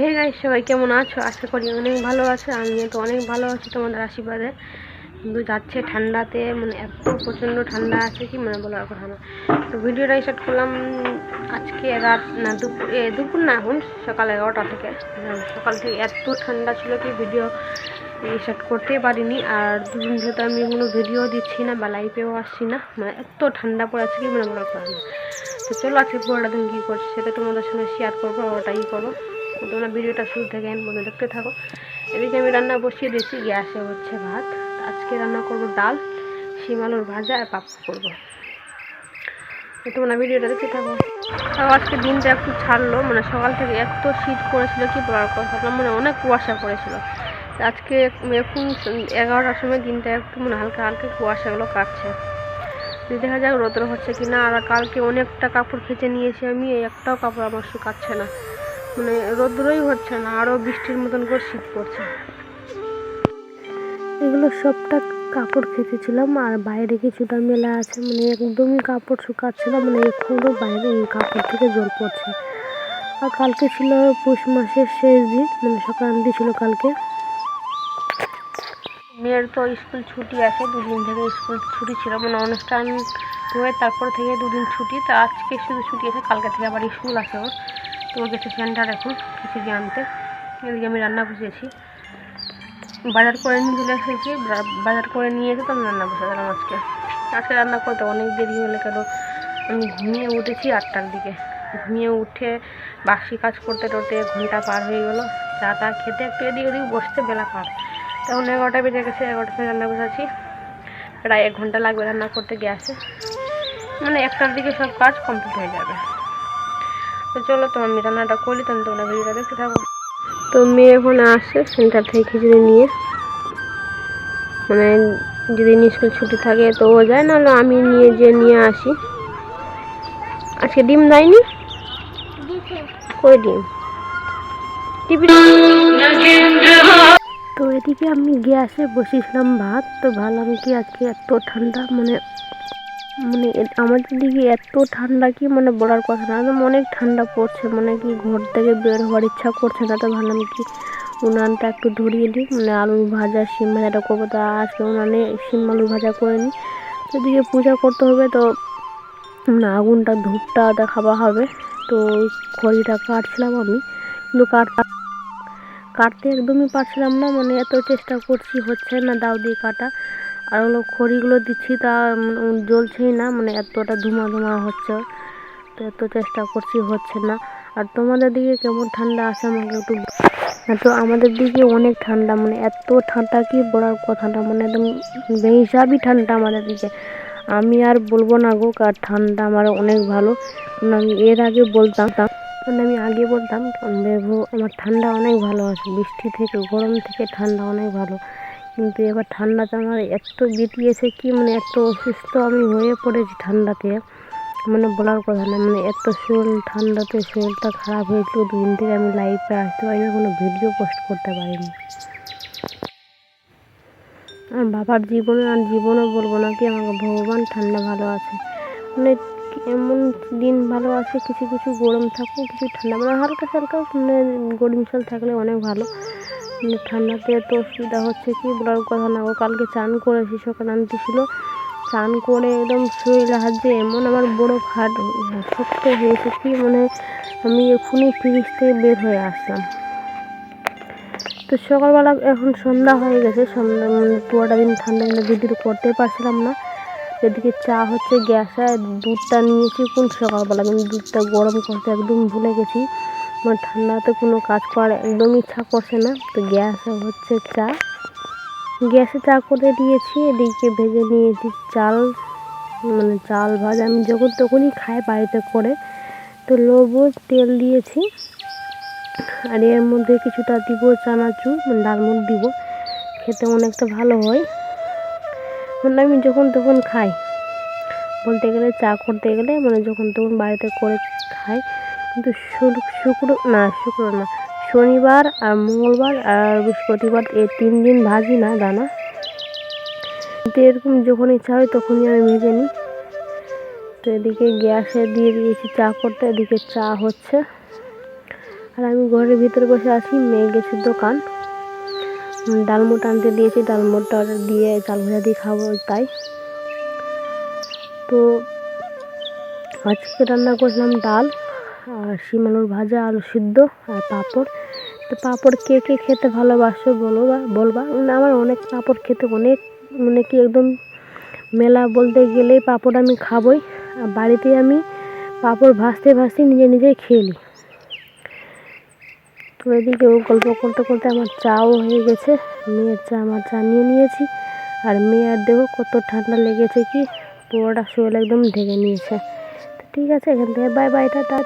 Hey guys সবাই কেমন আছো? আশা করি অনেক ভালো আছো। আমিও তো অনেক ভালো আছি তোমাদের আশীর্বাদে। কিন্তু যাচ্ছে ঠান্ডাতে মানে এত প্রচণ্ড ঠান্ডা আছে কি মানে বলার কথা না। তো ভিডিওটা স্টার্ট করলাম আজকে রাত, না দুপুর, এ, দুপুর না, এখন সকাল এগারোটা থেকে। সকাল থেকে এত ঠান্ডা ছিল কি ভিডিও স্টার্ট করতে পারিনি। আর দুদিন ধরে তো আমি কোনো ভিডিও দিচ্ছি না বা লাইভেও আসছি না। মানে এত ঠান্ডা পড়ে আছে কি মানে বলার কথা না। তো চলো আজকে পুরোটা দিন কী করছি সেটা তোমাদের সঙ্গে শেয়ার করব, ওটাই করব। তো তোমরা ভিডিওটা শুরু থেকে এন পর্যন্ত দেখতে থাকো। এদিকে আমি রান্না বসিয়ে দিয়েছি, গ্যাসে হচ্ছে ভাত। আজকে রান্না করব ডাল, শিম আলুর ভাজা আর পাপ্পু করব। তোমরা ভিডিওটা দেখতে থাকো। তাও আজকে দিনটা একটু ছাড়লো মানে সকাল থেকে এত শীত পড়েছিল, কি বলার কথা মানে অনেক কুয়াশা পড়েছিল। আজকে এখন এগারোটার সময় দিনটা একটু মানে হালকা হালকা কুয়াশাগুলো কাটছে। দেখা যাক রোদ্র হচ্ছে কি না আর কালকে অনেকটা কাপড় খেঁচে নিয়েছি আমি একটাও কাপড় আমার শুকাচ্ছে না। মানে রোদ্রই হচ্ছে না আরও বৃষ্টির মতন করে শীত পড়ছে। এগুলো সবটা কাপড় খেতেছিলাম আর বাইরে কিছুটা মেলা আছে মানে একদমই কাপড় শুকাচ্ছিল মানে এখনও বাইরে এই কাপড় থেকে জল পড়ছে। আর কালকে ছিল পৌষ মাসের শেষ দিন মানে সংক্রান্তি ছিল কালকে। মেয়ের তো স্কুল ছুটি আছে দুদিন থেকে স্কুল ছুটি ছিল মানে অনুষ্ঠান হয়ে তারপর থেকে দুদিন ছুটি তা আজকে শুধু ছুটি আছে কালকে থেকে আবার স্কুল আছে ওর। তো ওর গেছে সেন্টার এখন খিচুড়ি আনতে। এদিকে আমি রান্না বসিয়েছি। বাজার করে নিয়ে চলে এসেছি। বাজার করে নিয়ে এসে তো আমি রান্না বসে দিলাম আজকে। আজকে রান্না করতে অনেক দেরি হলে কেন? আমি ঘুমিয়ে উঠেছি আটটার দিকে। ঘুমিয়ে উঠে বাসি কাজ করতে করতে ঘণ্টা পার হয়ে গেলো। চা টা খেতে একটু এদিক ওদিক বসতে বেলা পার তখন এগারোটা বেজে গেছে এগারোটা থেকে রান্না বসাচ্ছি। প্রায় এক ঘণ্টা লাগবে রান্না করতে গ্যাসে মানে একটার দিকে সব কাজ কমপ্লিট হয়ে যাবে। তো চলো তোমার আমি রান্নাটা করি, তখন তোমরা ভিডিওটা দেখতে থাকো। তো মেয়ে এখন আসছে সেন্টার থেকে খিচুড়ি নিয়ে। মানে যেদিন স্কুল ছুটি থাকে তো ও যায় না নাহলে আমি নিয়ে যে নিয়ে আসি। আজকে ডিম দেয়নি? কই ডিম? তো এদিকে আমি গ্যাসে বসিয়েছিলাম ভাত, তো ভাবলাম কি আজকে এত ঠান্ডা মানে মানে আমাদের দিকে এত ঠান্ডা কি মানে বলার কথা না, একদম অনেক ঠান্ডা পড়ছে মানে কি ঘর থেকে বের হওয়ার ইচ্ছা করছে না, তো ভাবলাম কি উনানটা একটু ধরিয়ে দিই মানে আলু ভাজা, শিম ভাজাটা করব, তা আজকে উনানে শিম আলু ভাজা করে নিই। তো এদিকে পূজা করতে হবে, তো মানে আগুনটা ধূপটা দেখাবা হবে, তো খড়িটা কাটছিলাম আমি, কিন্তু কাট কাটতে একদমই পারছিলাম না মানে এত চেষ্টা করছি, হচ্ছে না, দাও দিয়ে কাটা। আর ওগুলো খড়িগুলো দিচ্ছি তা জ্বলছেই না মানে এতটা ধুমা ধুমা হচ্ছে। তো এত চেষ্টা করছি, হচ্ছে না। আর তোমাদের দিকে কেমন ঠান্ডা আছে আমাকে একটু তো আমাদের দিকে অনেক ঠান্ডা মানে এত ঠান্ডা কি বলার কথাটা মানে একদম বেহিসাবই ঠান্ডা আমাদের দিকে। আমি আর বলব না গো কার ঠান্ডা, আমার অনেক ভালো। মানে আমি এর আগে বলতাম মানে আমি আগে বলতাম আমার ঠান্ডা অনেক ভালো আছে, বৃষ্টি থেকে, গরম থেকে ঠান্ডা অনেক ভালো। কিন্তু এবার ঠান্ডাতে আমার এত বিতিয়েছে কি মানে এত অসুস্থ আমি হয়ে পড়েছি ঠান্ডাতে। মানে বলার কথা না মানে এত শরীর ঠান্ডাতে শরীরটা খারাপ হয়েছিল, দুদিন থেকে আমি লাইভে আসতে পারিনি, কোনো ভিডিও পোস্ট করতে পারিনি। আর বাবার জীবনে আর জীবনে বলব না কি, আমাকে ভগবান ঠান্ডা ভালো আছে। মানে এমন দিন ভালো আছে, কিছু কিছু গরম থাকুক, কিছু ঠান্ডা মানে হালকা হালকা মানে গরমশাল থাকলে অনেক ভালো। ঠান্ডাতে এত অসুবিধা হচ্ছে কি বলার কথা না ও কালকে চান করেছি সংক্রান্তি ছিল। চান করে একদম শরীর হাত দিয়ে এমন আমার বড় ফাট শক্ত হয়েছে কি মানে আমি এখনই ফ্রিজ থেকে বের হয়ে আসলাম। তো সকালবেলা এখন সন্ধ্যা হয়ে গেছে, সন্ধ্যা পুরোটা দিন ঠান্ডা মানে ভিডিও করতে পারছিলাম না। এদিকে চা হচ্ছে গ্যাসে, দুধটা নিয়েছি। কোন সকালবেলা কিন্তু দুধটা গরম করতে একদম ভুলে গেছি। আমার ঠান্ডাতে কোনো কাজ করার একদম ইচ্ছা করছে না, তো গ্যাসে হচ্ছে চা। গ্যাসে চা করে দিয়েছি, এদিকে ভেজে নিয়েছি চাল মানে চাল ভাজা, আমি যখন তখনই খাই বাড়িতে করে। তো লবণ, তেল দিয়েছি, আর এর মধ্যে কিছুটা দিব চানাচুর মানে ডালমুট দিব, খেতে অনেকটা ভালো হয়। মানে আমি যখন তখন খাই, বলতে গেলে চা করতে গেলে মানে যখন তখন বাড়িতে করে খাই। কিন্তু শুক- শুক্র, না শুক্র না। শনিবার আর মঙ্গলবার আর বৃহস্পতিবার এই তিন দিন ভাজি না, দানা। কিন্তু এরকম যখন ইচ্ছা হয় তখনই আমি ভেজে নিই। তো এদিকে গ্যাসে দিয়ে দিয়েছি চা করতে, এদিকে চা হচ্ছে। আর আমি ঘরের ভিতরে বসে আছি মেয়ে গেছে দোকান ডালমুট আনতে দিয়েছি ডালমুটটা দিয়ে চাল ভাজা দিয়ে খাব তাই। তো আজকে রান্না করলাম ডাল। আর শিম আলুর ভাজা, আলু সিদ্ধ আর পাঁপড়। তো পাঁপড় কে কে খেতে ভালোবাসো বলো বা, বলবা? মানে আমার অনেক পাঁপড় খেতে অনেক মানে কি একদম মেলা বলতে গেলেই পাঁপড় আমি খাবই। আর বাড়িতে আমি পাঁপড় ভাজতে ভাজতে নিজে নিজেই খেয়ে নিই। তো এদিকে ও গল্প করতে করতে আমার চাও হয়ে গেছে। মেয়ের চা আমার চা নিয়ে নিয়েছি। আর মেয়ের দেখো কত ঠান্ডা লেগেছে কি? পুরোটা শরীর একদম ঢেকে নিয়েছে। তো ঠিক আছে, এখান থেকে বাই বাই টাটা।